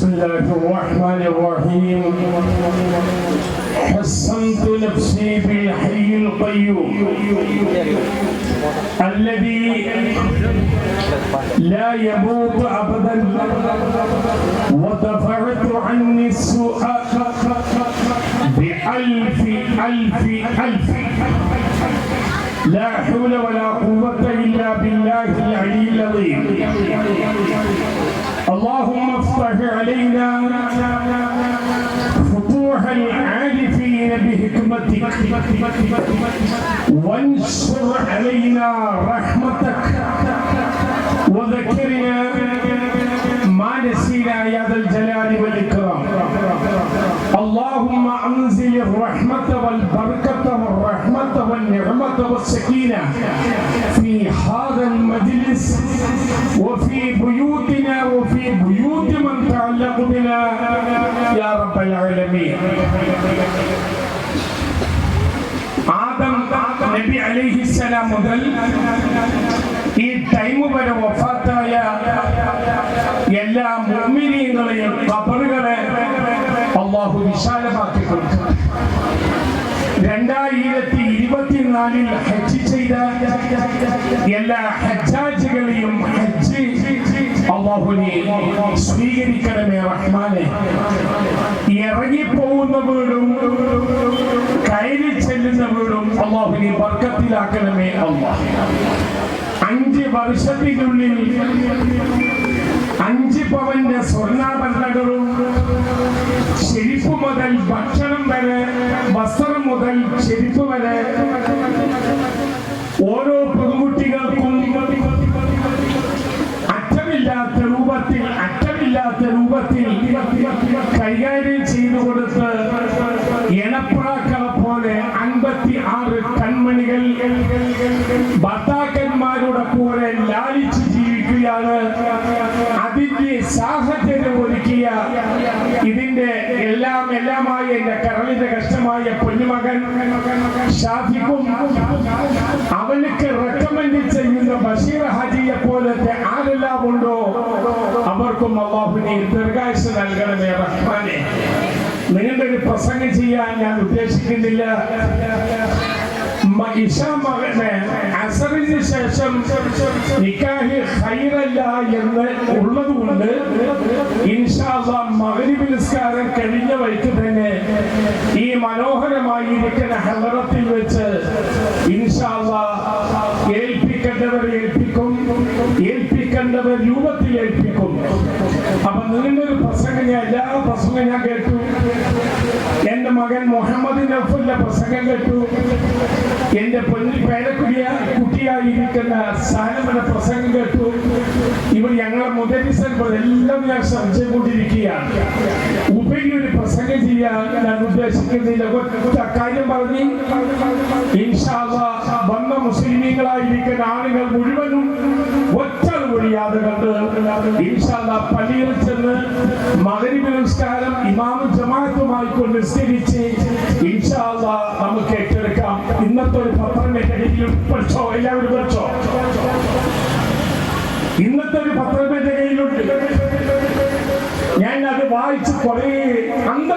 بسم الله الرحمن الرحيم. حصنت نفسي بالحي القيوم. الذي لا يموت ابدا. ودفعت عني السوء بألف ألف ألف. لا حول ولا قوة إلا بالله العلي العظيم. اللهم افتح علينا فتوح العارفين بحكمتك. وانشر علينا رحمتك. وذكرنا മുതൽ ഈ ടൈം വരെ വഫാത്തായ എല്ലാ മുഅ്മിനീങ്ങളെയും ഖബറുകളെ അള്ളാഹു വിശാലമാക്കി കൊടുത്തു രണ്ടായിരത്തി ഇരുപത്തിനാലിൽ ചെയ്ത എല്ലാ ഹജ്ജാജികളെയും ഹജ്ജ് അള്ളാഹുനെ സ്വീകരിക്കണമേ റഹ്മാനെ. ഇറങ്ങിപ്പോകുന്ന വീടും കയറി ചെല്ലുന്ന വീടും അള്ളാഹുനെ വർക്കത്തിലാക്കണമേ അള്ളാഹ് അഞ്ച് വർഷത്തിനുള്ളിൽ അഞ്ച് പവന്റെ സ്വർണാഭരണങ്ങളും ചെരുപ്പ് മുതൽ ഭക്ഷണം വരെ വസ്ത്രം മുതൽ ചെരുപ്പ് വരെ ഓരോ പെൺകുട്ടികൾക്കും അറ്റമില്ലാത്ത രൂപത്തിൽ അറ്റമില്ലാത്ത രൂപത്തിൽ കൈകാര്യം ചെയ്തു കൊടുത്ത് എണപ്രാക്കളെ പോലെ അൻപത്തി ആറ് കൺമണികൾ ഭർത്താക്കന്മാരുടെ കൂടെ ലാലിച്ച് ജീവിക്കുകയാണ്. അതിന്റെ സാഹചര്യം ഒരുക്കിയ ഇതിന്റെ എല്ലാം എല്ലാമായ എന്റെ കഷ്ടമായ പൊന്നുമകൻ ഷാഫിക്കും അവനക്ക് റെക്കമെൻഡ് ചെയ്യുന്ന ബഷീർ ഹാജിയെ പോലത്തെ ആരെല്ലാം ഉണ്ടോ? അവർക്കും നീ ദീർഘായുസ് നൽകണമേ റഹ്മാനെ. നിങ്ങളുടെ ഒരു പ്രസംഗം ചെയ്യാൻ ഞാൻ ഉദ്ദേശിക്കുന്നില്ല. അസറിന് ശേഷം നിക്കാഹി ഹൈറല്ല എന്ന് ഉള്ളത് കൊണ്ട് മകരിബ് നിസ്കാരം കഴിഞ്ഞ വഴിക്ക് തന്നെ ഈ മനോഹരമായിരിക്കുന്ന ഹലറത്തിൽ വെച്ച് ഇൻഷാല്ല ഏൽപ്പിക്കേണ്ടവർ ഏൽപ്പിക്കും. ഏൽപ്പിക്കേണ്ടവർ രൂപത്തിൽ ഏൽപ്പിക്കും അപ്പൊ നിങ്ങളുടെ ഒരു പ്രസംഗം ഞാൻ എല്ലാ പ്രസംഗം ഞാൻ കേട്ടു. എന്റെ മകൻ മുഹമ്മദ് നഫുല്ല പ്രസംഗം കേട്ടു. എന്റെ പൊന്നി പേരക്കുടിയ കുട്ടിയായിരിക്കുന്ന സാനമന്റെ പ്രസംഗം കേട്ടു. ഇവർ ഞങ്ങളെ മുതലിസൻ എല്ലാം ഞാൻ ശ്രമിച്ചുകൊണ്ടിരിക്കുകയാണ് ഉപരി ഒരു പ്രസംഗം ചെയ്യാൻ ഞാൻ ഉദ്ദേശിക്കുന്നില്ല. അക്കാര്യം കാര്യം പറഞ്ഞ്. വന്ന മുസ്ലിമീങ്ങളായിരിക്കുന്ന ആളുകൾ മുഴുവനും ഒറ്റ ഒഴിയാതെ കണ്ട് പള്ളിയിൽ ചെന്ന് മകരിബ് നമസ്കാരം ഇമാമു ജമാഅത്തുമായി കൊണ്ട് നിസ്കരിച്ച് നമുക്ക് ഏറ്റെടുക്കാം. ഇന്നത്തെ ഒരു പത്രം എന്റെ പഠിച്ചോ? എല്ലാവരും പഠിച്ചോ? ഇന്നത്തെ ഒരു പത്രം ഞാൻ അത് വായിച്ച് കുറേ അന്തം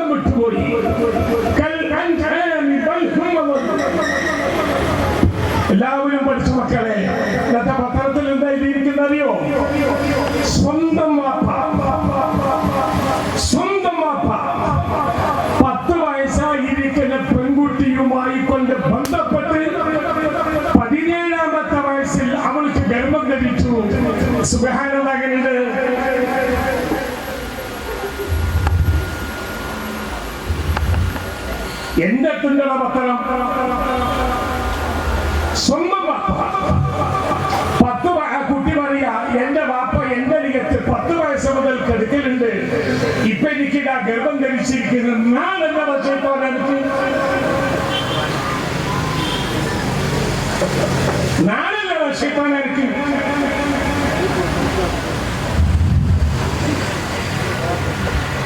നാളല്ല വശേപ്പാൻ എനിക്ക്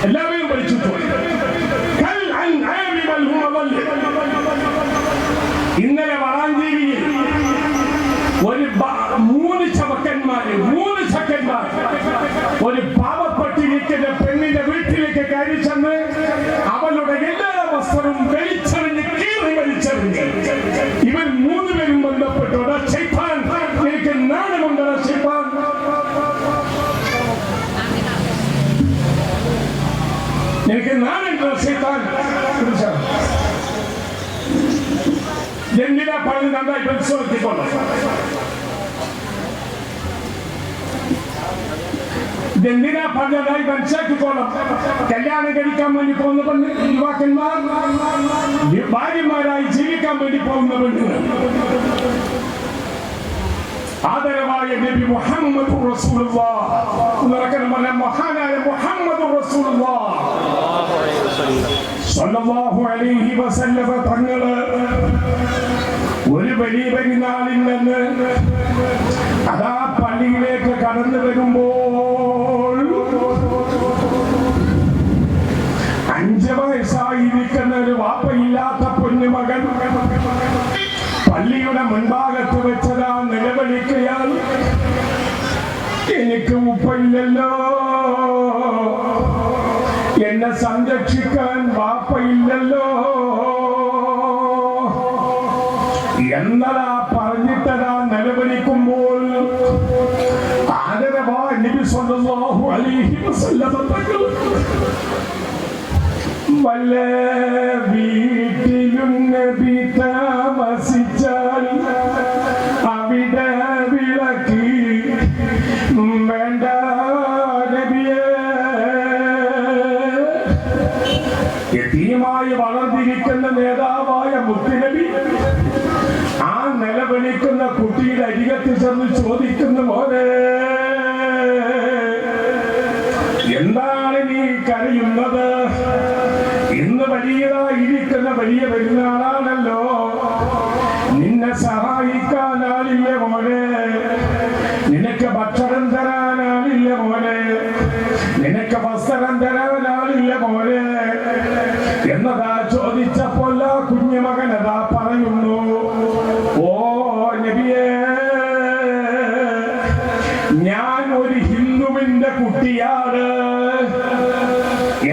എല്ലാവരും പറയുന്നത് നന്നായി പരിശോധിക്കൊണ്ട് ഇതെന്തിനാ പറഞ്ഞതായി മനസ്സിലാക്കിക്കോണം കല്യാണം കഴിക്കാൻ വേണ്ടി പോകുന്ന പെണ്ണ് യുവാക്കന്മാർ ഭാര്യമാരായി ജീവിക്കാൻ വേണ്ടി പോകുന്ന പെണ്ണുങ്ങൾ ആദരവായ നബി മുഹമ്മദ് മഹാനായ മുഹമ്മദ് തങ്ങൾ ഒരു വലിയ പെരുന്നാളിൽ നിന്ന് അതാ പള്ളിയിലേക്ക് കടന്നു വരുമ്പോൾ വല്ല വീട്ടിലും നബി എന്നതാ ചോദിച്ചപ്പോൾ കുഞ്ഞുമകനതാ പറയുന്നു ഓ നബിയേ ഞാൻ ഒരു ഹിന്ദുവിന്റെ കുട്ടിയാണ്.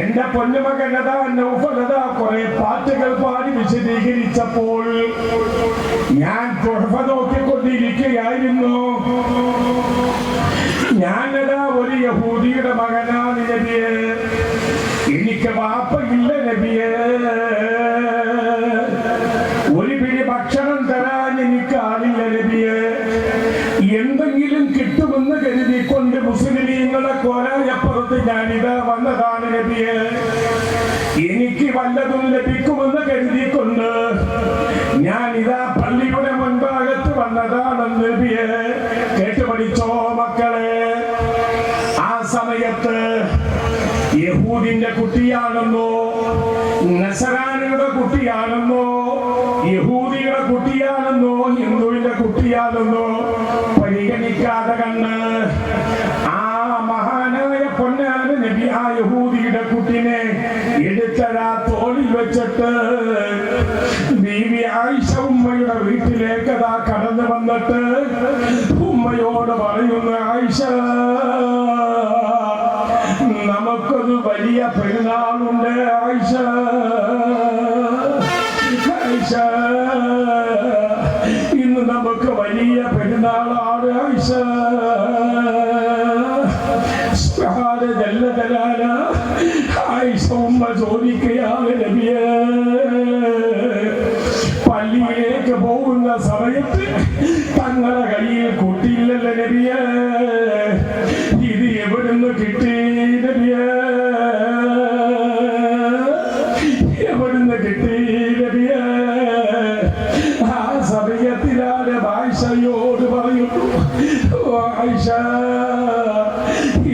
എന്റെ പൊന്നുമകനതാ നൗഫലതാ കുറെ പാട്ടുകൾ പാടി വിശദീകരിച്ചപ്പോൾ ഞാൻ നോക്കിക്കൊണ്ടിരിക്കുകയായിരുന്നു. വിധ വന്നതാണ് നബിയെ. എനിക്ക് വല്ലതും ലഭിക്കുമെന്ന് കരുതിക്കൊണ്ട് ഞാൻ ഇതാ പള്ളിയുടെ മുൻഭാഗത്ത് വന്നതാണെന്ന് നബിയെ. കേട്ടു പഠിച്ചോ മക്കളെ? ആ സമയത്ത് യഹൂദിന്റെ കുട്ടിയാണെന്നോ നസറാനിയുടെ കുട്ടിയാണെന്നോ വന്നിട്ട് ഉമ്മയോട് പറയുന്ന ആയിഷ നമുക്കൊരു വലിയ പെരുന്നാളുണ്ട് ആയിഷ. ആയിഷ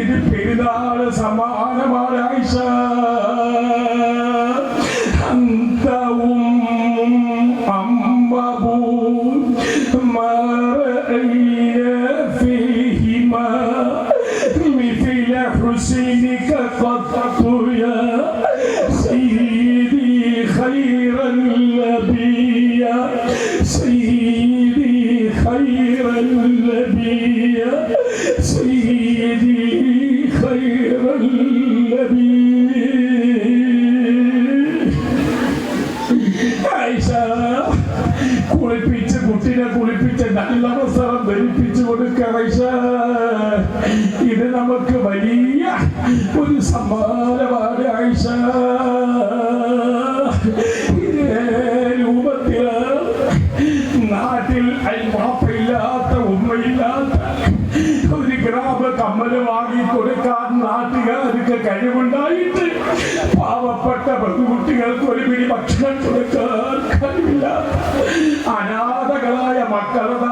ഇത് പെരുന്നാൾ സമാ ഒരു സമ്മാനമാണ് ആയിഷ. ഇതേ രൂപത്തിൽ നാട്ടിൽ അയൽവാപ്പയില്ലാത്ത ഉമ്മയില്ലാത്ത ഒരു ഗ്രാമ കമ്മൽ വാങ്ങി കൊടുക്കാൻ നാട്ടുകാർക്ക് കഴിവുണ്ടായിട്ട് പാവപ്പെട്ട പെൺകുട്ടികൾക്ക് ഒരു പിടി ഭക്ഷണം കൊടുക്കാൻ കഴിവില്ല അനാഥകളായ മക്കളത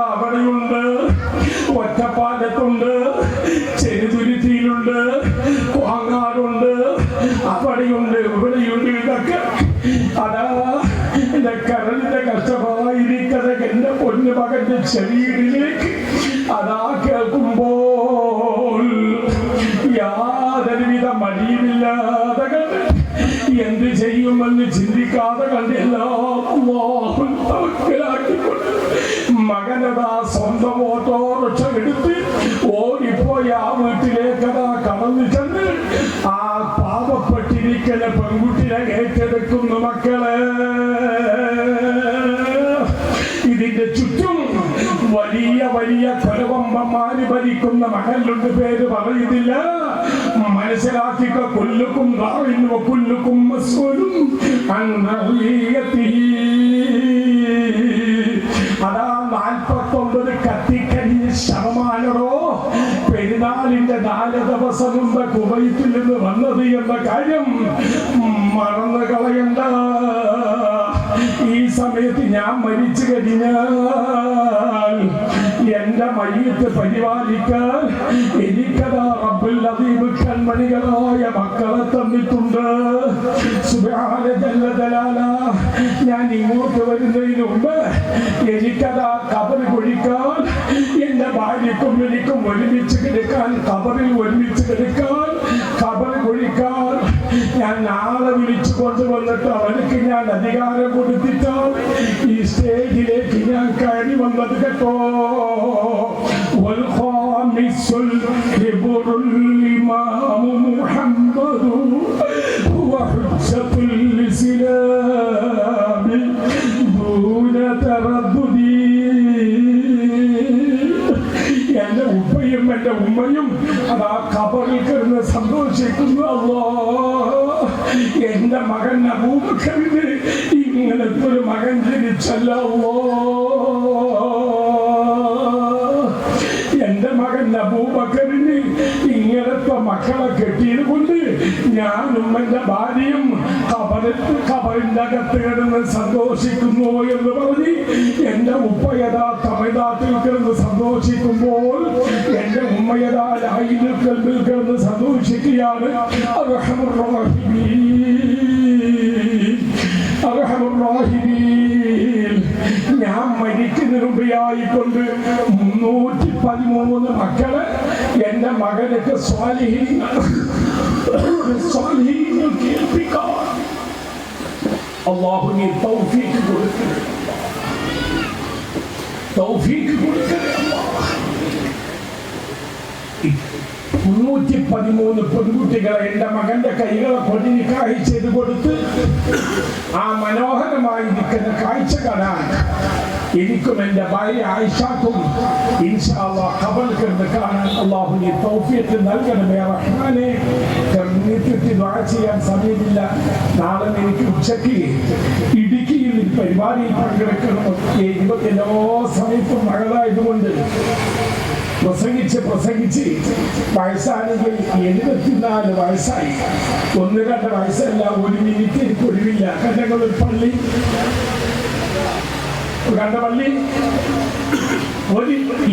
മകന്റെ ശരീരത്തിലേക്ക് അതാ കേൾക്കുമ്പോൾ യാതൊരുവിധ മടിയുമില്ലാതെ കണ്ട് എന്ത് ചെയ്യുമെന്ന് ചിന്തിക്കാതെ കണ്ടെല്ലാം അല്ലാഹുൽ തവക്കലാക്കിക്കൊണ്ട് മകനതാ സ്വന്തം ഓട്ടോറിക്ഷ എടുത്ത് ഓടിപ്പോയി ആ വീട്ടിലേക്കതാ കടന്നു ചെന്ന് ആ പാവപ്പെട്ടിരിക്കുന്ന പെൺകുട്ടിയെ ഏറ്റെടുക്കുന്നു മക്കളെ. കൊലവമ്പന്മാര് ഭരിക്കുന്ന മഹലുണ്ട് പേര് പറയുന്നില്ല. മനസ്സിലാക്കിക്ക കൊല്ലുക്കും കൊല്ലുക്കും. അതാ നാൽപ്പത്തൊമ്പത് കത്തിക്കരിഞ്ഞ ശവമാനറോ പെരുന്നാളിന്റെ നാല് ദിവസം മുമ്പ് കുവൈത്തിൽ നിന്ന് വന്നത് എന്ന കാര്യം മറന്നു കളയണ്ട. ഈ സമയത്ത് ഞാൻ മരിച്ചു കഴിഞ്ഞാൽ എന്റെ മയ്യത്ത് പരിപാലിക്കാൻ എനിക്കതാ റബ്ബുൽ അദീബ് കൺമണികളായ മക്കളെ തന്നിട്ടുണ്ട്. ഞാൻ ഇങ്ങോട്ട് വരുന്നതിന് മുമ്പ് എനിക്കതാ കബർ കുഴിക്കാൻ എന്റെ ഭാര്യക്കും എനിക്കും ഒരുമിച്ച് കിടക്കാൻ കബറിൽ ഒരുമിച്ച് കിടക്കാൻ കബർ കുഴിക്കാൻ ഞാൻ നാളെ വിളിച്ചു കൊണ്ടുവന്നിട്ട് അവനക്ക് ഞാൻ അധികാരം കൊടുത്തിട്ടാൽ ഈ സ്റ്റേജിലേക്ക് ഞാൻ കയറി വന്നത് കേട്ടോ മക്കളെ കെട്ടിയത് കൊണ്ട് ഞാനും എന്റെ ഭാര്യയും കബരത്ത് കബറിന്റെ അകത്ത് കിടന്ന് സന്തോഷിക്കുന്നു എന്ന് പറഞ്ഞ് എന്റെ ഉപ്പയതാ തമിഴ്നാട്ടിൽ കിടന്ന് സന്തോഷിക്കുമ്പോൾ എന്റെ ഉമ്മയതാ ലായിൽ കൽബിൽ കിടന്ന് സന്തോഷിക്കുകയാണ്. ഞാൻ മരിക്കുന്നതിന് മുമ്പായിക്കൊണ്ട് മുന്നൂറ്റി പതിമൂന്ന് മക്കൾ എന്റെ മകനൊക്കെ സ്വാലിഹീങ്ങൾ സ്വാലിഹീങ്ങൾ കേൾപ്പിക്കാൻ. അള്ളാഹു നീ തൗഫീക്ക്. മുന്നൂറ്റി പതിമൂന്ന് പെൺകുട്ടികളെ എന്റെ മകന്റെ കൈകളെ കൊണ്ട് കാഴ്ചത് കൊടുത്ത് ആ മനോഹരമായിരിക്കുന്ന കാഴ്ച കാണാൻ എനിക്കും എന്റെ ഭാര്യ ആയിഷാക്കും ഇൻഷാല്ലാ കബൽ കിടന്ന് കാണാൻ അള്ളാഹു നീ തൗഫീക്ക് നൽകണമേ റഹ്മാനെ. നീട്ടിട്ട് ദ്വാ ചെയ്യാൻ സമയമില്ല. നാളെ എനിക്ക് ഉച്ചയ്ക്ക് ഇടുക്കിയിൽ പരിപാടിയിൽ പങ്കെടുക്കണം. എല്ലാ സമയത്തും മകളായതുകൊണ്ട് പ്രസംഗിച്ച് പ്രസംഗിച്ച് വയസ്സാണെങ്കിൽ എഴുപത്തിനാല് വയസ്സായി. ഒന്ന് രണ്ട് വയസ്സല്ല ഒരു മിനിറ്റ് ഒഴിവില്ല. കണ്ടങ്ങളൊരു പള്ളി. കണ്ട പള്ളി. ഒരു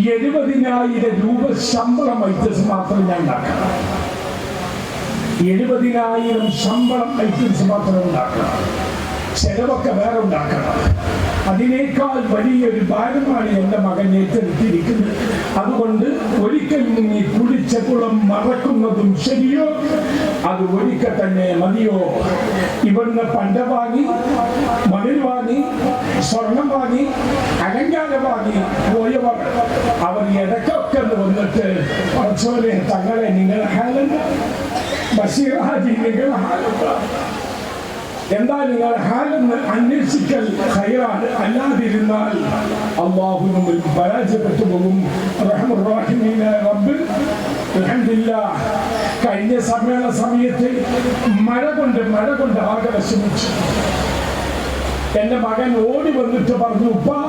എഴുപതിനായിരം രൂപ ശമ്പളം ഐറ്റംസ് മാത്രം ഞാൻ ഉണ്ടാക്കണം. എഴുപതിനായിരം ശമ്പളം ഐറ്റംസ് മാത്രം ഉണ്ടാക്കണം. ചെലവൊക്കെ വേറെ ഉണ്ടാക്കണം. അതിനേക്കാൾ വലിയൊരു ഭാരമാണ് എന്റെ മകൻ ഏറ്റെടുത്തിരിക്കുന്നത്. അതുകൊണ്ട് ഒരിക്കലും നീ കുളിച്ച കുളം മറക്കുന്നതും ശരിയോ? അത് ഒരിക്കൽ തന്നെ മതിയോ? ഇവിടുന്ന് പണ്ട വാങ്ങി മതിൽ വാങ്ങി സ്വർണം വാങ്ങി അലങ്കാരം വാങ്ങി പോയവർ അവർ ഇടയ്ക്കൊക്കെ ഒന്ന് വന്നിട്ട് കുറച്ചോലെ തങ്ങളെ നിങ്ങൾ ഹാലുണ്ട് ബഷീർ ഹാജി നിങ്ങളുടെ ഹാലുണ്ട് എന്താ നിങ്ങൾ ഹാലെന്ന് അന്വേഷിക്കൽ ഹൈറാണ് അല്ലാതിരുന്നാൽ അള്ളാഹു നമ്മൾ പരാജയപ്പെട്ടു പോകും. റഹ്മുർ റഹീമീനായ റബ്ബ് അൽഹംദുലില്ലാ, കഴിഞ്ഞ സമ്മേളന സമയത്ത് മഴ കൊണ്ട് മഴ കൊണ്ട് ആകെ വിഷമിച്ചു. എന്റെ മകൻ ഓടി വന്നിട്ട് പറഞ്ഞു ഉപ്പാ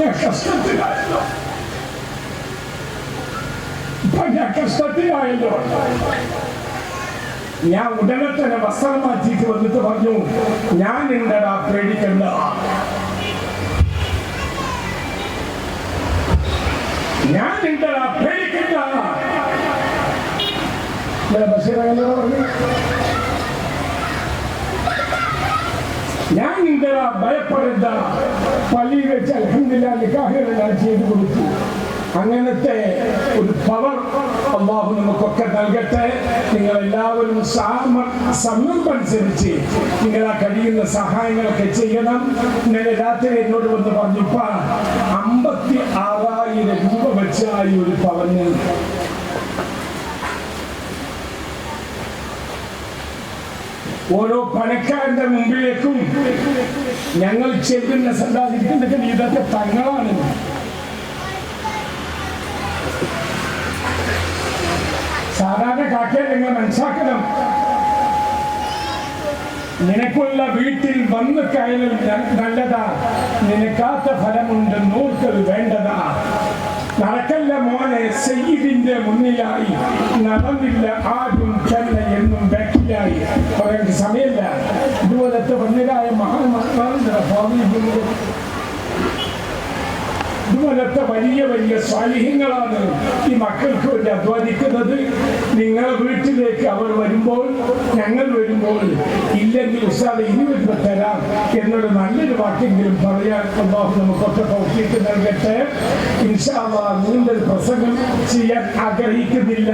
ഞാൻ കഷ്ടത്തിലായല്ലോ. ഞാൻ കഷ്ടത്തിലായല്ലോ. ഞാൻ ഉടനെ തന്നെ വസ്ത്രം മാറ്റിയിട്ട് വന്നിട്ട് പറഞ്ഞു ഞാൻ ഉണ്ടടാ പേടിക്കണ്ട ഞാൻ ഉണ്ടടാ പേടിക്കണ്ട ഞാൻ നിങ്ങളാ ഭയപ്പെടേണ്ട പള്ളി വെച്ച് അലഹമില്ല നിക്കാഹുകളെല്ലാം ചെയ്തു കൊടുത്തു. അങ്ങനത്തെ ഒരു പവർ അള്ളാഹു നമുക്കൊക്കെ നൽകട്ടെ. നിങ്ങൾ എല്ലാവരും നിങ്ങൾ ആ കഴിയുന്ന സഹായങ്ങളൊക്കെ ചെയ്യണം. ഇന്നലെ രാത്രി എന്നോട് വന്ന് പറഞ്ഞു ഇപ്പ അമ്പത്തി ആറായിരം രൂപ വെച്ചായി ഒരു പവന്. ഓരോ പണക്കാരന്റെ മുമ്പിലേക്കും ഞങ്ങൾ ചെല്ലുന്ന സന്ദർശിക്കുന്നെങ്കിൽ ഇതൊക്കെ തങ്ങളാണ്. സാധാരണ കാക്കിയ നിങ്ങൾ മനസ്സിലാക്കണം. നിനക്കുള്ള വീട്ടിൽ വന്നു കയറൽ നല്ലതാ. നിനക്കാത്ത ഫലമുണ്ട് നൂർക്കൽ വേണ്ടതാ. നടക്കല്ല മോനെ സയ്യിദിന്റെ മുന്നിലായി നടന്നില്ല ആരും ചെല്ല എന്നും ഇതുപോലത്തെ വലിയ വലിയ സ്വാലിഹ്യങ്ങളാണ് ഈ മക്കൾക്ക് വേണ്ടി അധ്വാനിക്കുന്നത്. നിങ്ങളെ വീട്ടിലേക്ക് അവർ വരുമ്പോൾ ഞങ്ങൾ വരുമ്പോൾ ഇല്ലെങ്കിൽ ഉസ്താദ് ഇനി വരുമ്പോൾ തരാം എന്നൊരു നല്ലൊരു വാക്കെങ്കിലും പറയാൻ അള്ളാഹു നമുക്കൊക്കെ പ്രവർത്തിക്ക് നൽകട്ടെ. ഇൻഷാല്ലാ നീണ്ടൊരു പ്രസംഗം ചെയ്യാൻ ആഗ്രഹിക്കുന്നില്ല.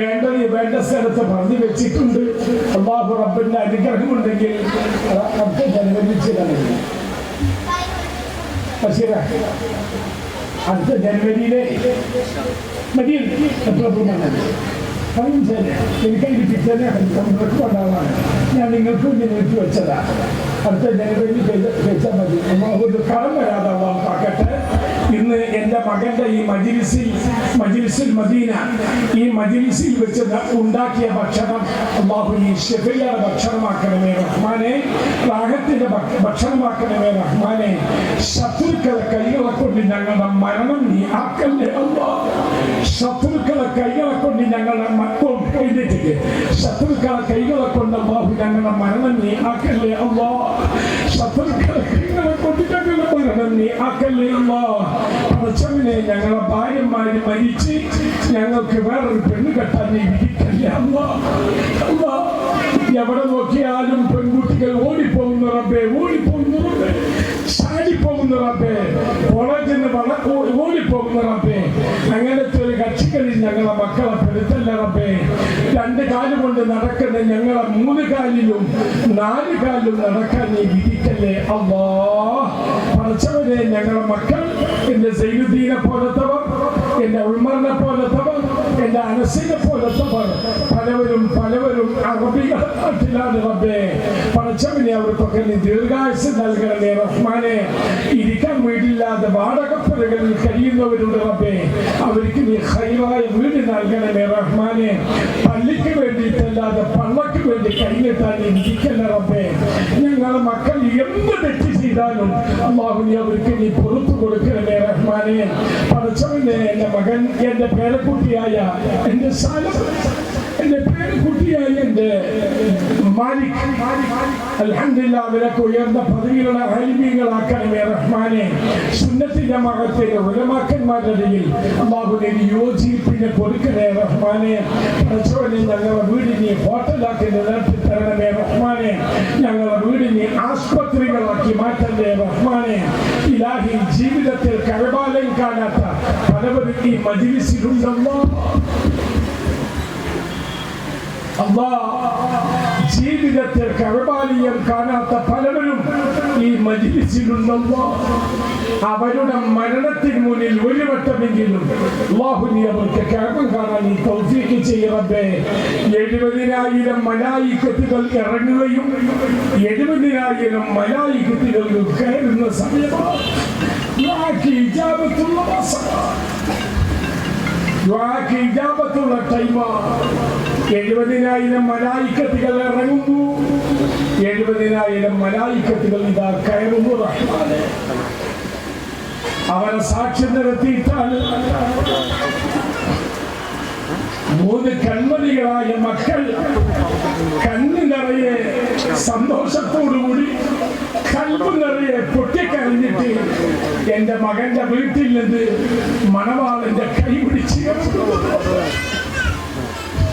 വേണ്ടത് വേണ്ട സ്ഥലത്ത് പറഞ്ഞു വെച്ചിട്ടുണ്ട്. അള്ളാഹു റബ്ബിന്റെ അനുഗ്രഹമുണ്ടെങ്കിൽ നൽകും ബഷീറ അടുത്ത ജനുവരിയിലെ മതിയിൽ ഞാൻ നിങ്ങൾക്ക് നിർത്തി വെച്ചതാ. അടുത്ത ചെയ്ത് വെച്ചാൽ മതി. ഒരു കടം വരാതാവാം പാക്കട്ടെ ഇന്ന് എന്റെ മകന്റെ ഈ മജിലിസിൽ മജിലിസിൽ മദീന ഈ മജിലിസിൽ വെച്ച് ഉണ്ടാക്കിയ ഭക്ഷണം അള്ളാഹു ഈ ഷെഫിയുടെ ഭക്ഷണമാക്കണമേ റഹ്മാനെ. റാഹത്തിന്റെ ഭക്ഷ- ഭക്ഷണമാക്കണമേ റഹ്മാനെ. ശത്രുക്കളെ കൈകളെ കൊണ്ട് ഞങ്ങളുടെ മരണം നീ ആക്കല്ലേ അള്ളാ. ശത്രുക്കളെ കൈകളെ കൊണ്ട് ഞങ്ങളുടെ മക്കളും എഴുതിട്ട് ശത്രുക്കളെ കൈകളെ കൊണ്ട് അള്ളാഹു ഞങ്ങളുടെ മരണം നീ ആക്കല്ലേ അള്ളാ. ശത്രുക്കളെ കൈകളെ കൊണ്ട് പറഞ്ഞി മരണം നീ ആക്കല്ലേ അള്ളാ ഞങ്ങളെ ഭാര്യമാര് മരിച്ച് ഞങ്ങൾക്ക് വേറൊരു പെണ്ണ് കെട്ടാൻ എവിടെ നോക്കിയാലും നടക്കുന്ന ഞങ്ങളെ മൂന്ന് കാലിലും നാല് കാലിലും നടക്കാൻ നീ വിധിക്കല്ലേ? അള്ളാ പഠിച്ചവരെ ഞങ്ങളെ മക്കൾ എന്റെ സൈനുദ്ദീനെ പോലത്തവർ എന്റെ ഉൾമറിനെ പോലത്തവർ എന്റെ അനസിനെ പോലത്തവർ പലവരും പലവരും അറബികൾ നാട്ടിലാണ് റബ്ബേ. പഠിച്ചവനെ അവർക്കൊക്കെ നീ ദീർഘായുസ് നൽകണമേ റഹ്മാനെ. ഇരിക്കാൻ വീടില്ലാതെ വാടകപ്പുരകളിൽ കഴിയുന്നവരുണ്ട് റബ്ബേ. അവർക്ക് നീ ഹൈവായ വീട് നൽകണമേ റഹ്മാനെ. തെറ്റ് ചെയ്താലും അള്ളാഹു നീ അവർക്ക് നീ പുറത്തു കൊടുക്കണമേ റഹ്മാനെ പഠിച്ചവനെ എന്റെ മകൻ എന്റെ പേരക്കുട്ടിയായ എന്റെ സാലം എന്റെ പേരക്കുട്ടിയായ എന്റെ മാലിക്. അൽഹംദുലില്ലാ വിലക്ക് ഉയർന്ന പദവിയുള്ള ഹൈബീകളാക്കണമേ റഹ്മാനെ. സുന്നത്തി ജമാഅത്തിന്റെ ഉലമാക്കന്മാരുടെ ഇടയിൽ അള്ളാഹുവിനെ നീ യോജിപ്പിനെ കൊടുക്കണേ റഹ്മാനെ. പ്രചോദനം ഞങ്ങളുടെ വീടിനെ ഹോട്ടലാക്കി നിലനിർത്തി തരണമേ റഹ്മാനെ. ഞങ്ങളുടെ വീടിനെ ആസ്പത്രികളാക്കി മാറ്റണ്ടേ റഹ്മാനെ. ഇലാഹി ജീവിതത്തിൽ കരബാലം കാണാത്ത പലവരും ഈ മജിലിസിലുണ്ടല്ലോ. അള്ളാ ജീവിതത്തിൽ കരപാലീയം കാണാത്ത പലവരും ഈ മജിലിസിലുണ്ടല്ലോ അവരുടെ മരണത്തിന് മുന്നിൽ ഒരു വട്ടമെങ്കിലും അള്ളാഹു നീ അവർക്ക് കർമ്മം കാണാൻ ഈ തൗഫീക്ക് ചെയ്യറബേ എഴുപതിനായിരം മലായിക്കത്തുകൾ ഇറങ്ങുകയും എഴുപതിനായിരം മലായിക്കത്തുകൾ കയറുന്ന സമയമാണ് ദ്വാക്ക് ഇജാബത്തുള്ള എഴുപതിനായിരം മലായിക്കത്തുകൾ ഇറങ്ങുന്നു. എഴുപതിനായിരം മലായിക്കത്തുകൾ ഇതാ കയറുന്നു അവരെ സാക്ഷ്യം നിരത്തിയിട്ടാണ് മൂന്ന് കൺമതികളായ മക്കൾ കണ്ണു നിറയെ സന്തോഷത്തോടുകൂടി കൽപ്പ് നിറയെ പൊട്ടിക്കരഞ്ഞിട്ട് എന്റെ മകന്റെ വീട്ടിൽ നിന്ന് മണവാളന്റെ കൈ പിടിച്ച്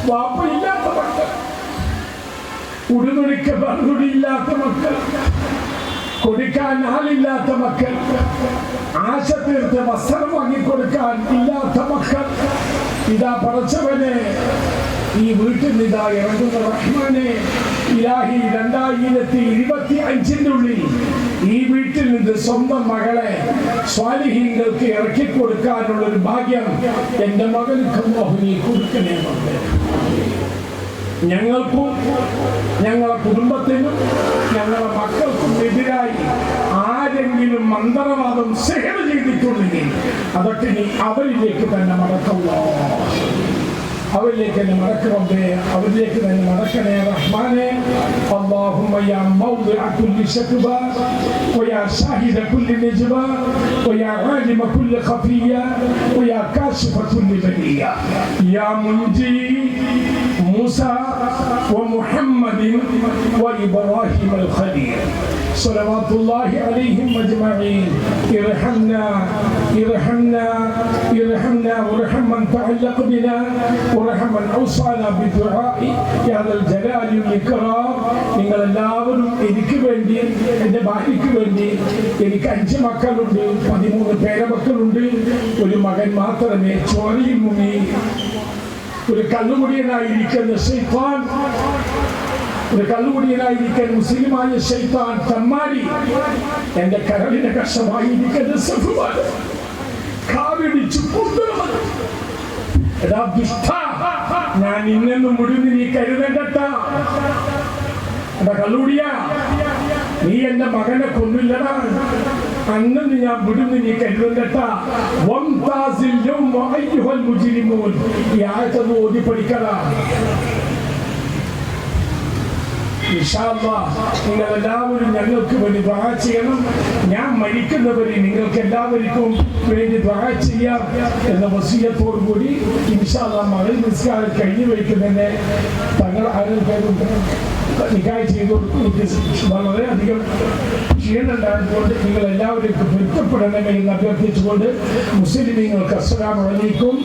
വാപ്പയില്ലാത്ത മക്കൾ. ഉടുതുണിക്ക് മറുപടിയില്ലാത്ത മക്കൾ. കൊടുക്കാൻ ആളില്ലാത്ത മക്കൾ. ആശ തീർത്ത് വസ്ത്രം വാങ്ങിക്കൊടുക്കാൻ ഇല്ലാത്ത മക്കൾ. ഇതാ പറച്ചവനെ ഈ വീട്ടിൽ നിന്നിതാ ഇറങ്ങുന്ന റഹ്മാനെ ഇലാഹി രണ്ടായിരത്തി ഇരുപത്തി അഞ്ചിന്റെ ഉള്ളിൽ ഈ വീട്ടിൽ നിന്ന് സ്വന്തം മകളെ സ്വാലിഹീങ്ങൾക്ക് ഇറക്കി കൊടുക്കാനുള്ള ഒരു ഭാഗ്യം എന്റെ മകൾക്ക് മോഹിനി കൊടുക്കണേ ഞങ്ങൾക്കും ഞങ്ങളെ കുടുംബത്തിനും ഞങ്ങളെ മക്കൾക്കും എതിരായി ആരെങ്കിലും മന്ത്രവാദം സേവ ചെയ്തിട്ടുണ്ടെങ്കിൽ അതൊക്കെ നീ അവരിലേക്ക് തന്നെ മടക്കല്ലോ. அவர்களுக்கு என்ன மறக்க ரப்பே أن என்ன மறக்கனே رحمن. اللهم يا موضع كل شكوى ويا شاهد كل نجبة ويا عالم كل خفية ويا كاشف كل بلية يا منجي موسى ومحمد وإبراهيم الخليل. صلوات الله عليهم أجمعين. ارحمنا ارحمنا ارحمنا وارحم من تعلق بنا وارحم من أوصانا بدعاء يا ذا الجلال والإكرام നിങ്ങൾ എല്ലാവരും എനിക്ക് വേണ്ടി എൻ്റെ ഭാര്യയ്ക്ക് വേണ്ടി എനിക്ക് അഞ്ച് മക്കളുണ്ട് പതിമൂന്ന് പേരമക്കളുണ്ട് ഒരു മകൻ മാത്രമേ ചോരയിൽ മുങ്ങി ഒരു കള്ളുമുടിയനായിരിക്കുന്ന ഷെയ്ത്താൻ ഒരു കള്ളുകുടിയനായിരിക്കാൻ മുസ്ലിമായ ശൈത്താൻ തമ്മാടി. എന്റെ കരളിന്റെ കഷമായിരിക്കുന്ന ഞാൻ ഇന്നെന്നും മുഴുവൻ നീ കരുതണ്ട എടാ നീ എന്റെ മകനെ കൊന്നില്ലടാ. അന്നും ഞാൻ വിടുന്നു നീ കരുതണ്ടട്ടാസിൽ ഈ ആഴ്ച ഓതി പഠിക്കടാ നിങ്ങൾ എല്ലാവരും ഞങ്ങൾക്ക് വേണ്ടി ദ്വാ ചെയ്യണം. ഞാൻ മരിക്കുന്നവരെ നിങ്ങൾക്ക് എല്ലാവർക്കും വേണ്ടി ദ്വാ ചെയ്യാം എന്ന വസീയത്തോടു കൂടി ഇൻഷാല്ല മകൾ നിസ്കാരം കഴിഞ്ഞു വയ്ക്കുന്നതിനെ തങ്ങൾ ആരും നിക്കായ് ചെയ്തു വളരെയധികം ക്ഷീണുണ്ടായതുകൊണ്ട് നിങ്ങൾ എല്ലാവരും പൊരുത്തപ്പെടണമേ എന്ന് അഭ്യർത്ഥിച്ചുകൊണ്ട് മുസ്ലിമീങ്ങൾക്ക് അസ്സലാമലൈക്കും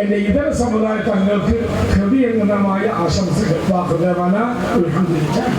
എന്റെ ഇതര സമുദായ തങ്ങൾക്ക് ഹൃദയംഗമായ ആശംസകൾ അൽഹംദുലില്ലാഹ്.